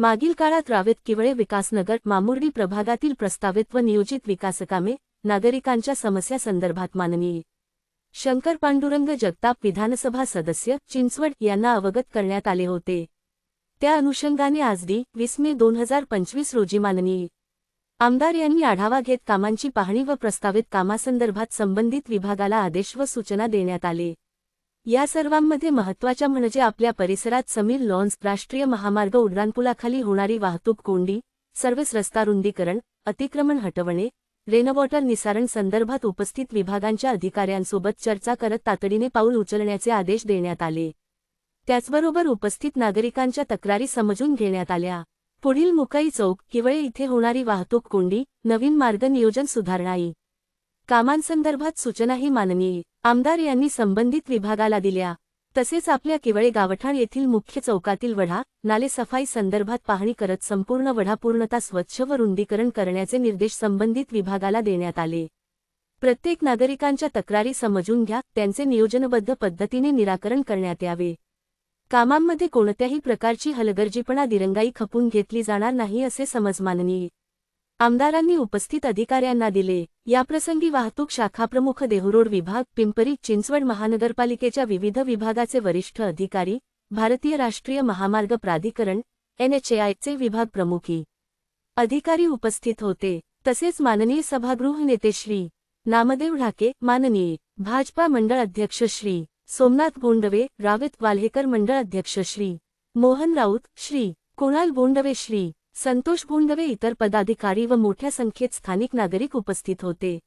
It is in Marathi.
मागील काळात रावेत किवळे विकासनगर मामुर्डी प्रभागातील प्रस्तावित व नियोजित विकासकामे नागरिकांच्या समस्या संदर्भात माननीय शंकर पांडुरंग जगताप विधानसभा सदस्य चिंचवड यांना अवगत करण्यात आले होते. त्या अनुषंगाने आज डी वीस मे दोन हजार पंचवीस रोजी माननीय आमदार यांनी आढावा घेत कामांची पाहणी व प्रस्तावित कामासंदर्भात संबंधित विभागाला आदेश व सूचना देण्यात आले. या सर्वांमध्ये महत्त्वाच्या म्हणजे आपल्या परिसरात समीर लॉन्स राष्ट्रीय महामार्ग उड्डाणपुलाखाली होणारी वाहतूक कोंडी सर्व्हिस रस्ता रुंदीकरण अतिक्रमण हटवणे रेनवॉटर निसारण संदर्भात उपस्थित विभागांच्या अधिकाऱ्यांसोबत चर्चा करत तातडीने पाऊल उचलण्याचे आदेश देण्यात आले. त्याचबरोबर उपस्थित नागरिकांच्या तक्रारी समजून घेण्यात आल्या. पुढील मुकाई चौक किवळे इथे होणारी वाहतूक कोंडी नवीन मार्ग नियोजन सुधारणाई. कामांसंदर्भात सूचनाही माननीय आमदार यांनी संबंधित विभागाला दिल्या. तसेच आपल्या किवळे गावठाण येथील मुख्य चौकातील वढा नाले सफाई संदर्भात पाहणी करत संपूर्ण वढा पूर्णता स्वच्छ व रुंदीकरण करण्याचे निर्देश संबंधित विभागाला देण्यात आले. प्रत्येक नागरिकांच्या तक्रारी समजून घ्या त्यांचे नियोजनबद्ध पद्धतीने निराकरण करण्यात यावे. कामांमध्ये कोणत्याही प्रकारची हलगर्जीपणा दिरंगाई खपून घेतली जाणार नाही असे समज माननीय आमदारांनी उपस्थित अधिकाऱ्यांना दिले. याप्रसंगी वाहतूक शाखाप्रमुख देहरोड विभाग पिंपरी चिंचवड महानगरपालिकेच्या विविध विभागाचे वरिष्ठ अधिकारी भारतीय राष्ट्रीय महामार्ग प्राधिकरण एनएचएआयचे विभाग प्रमुखी. अधिकारी उपस्थित होते. तसेच माननीय सभागृह नेते श्री नामदेव ढाके माननीय भाजपा मंडळ अध्यक्ष श्री सोमनाथ बोंडवे रावेत वाल्हेकर मंडळ अध्यक्ष श्री मोहन राऊत श्री कुणाल बोंडवे श्री संतोष भोंडवे इतर पदाधिकारी व मोठ्या संख्येत स्थानिक नागरिक उपस्थित होते.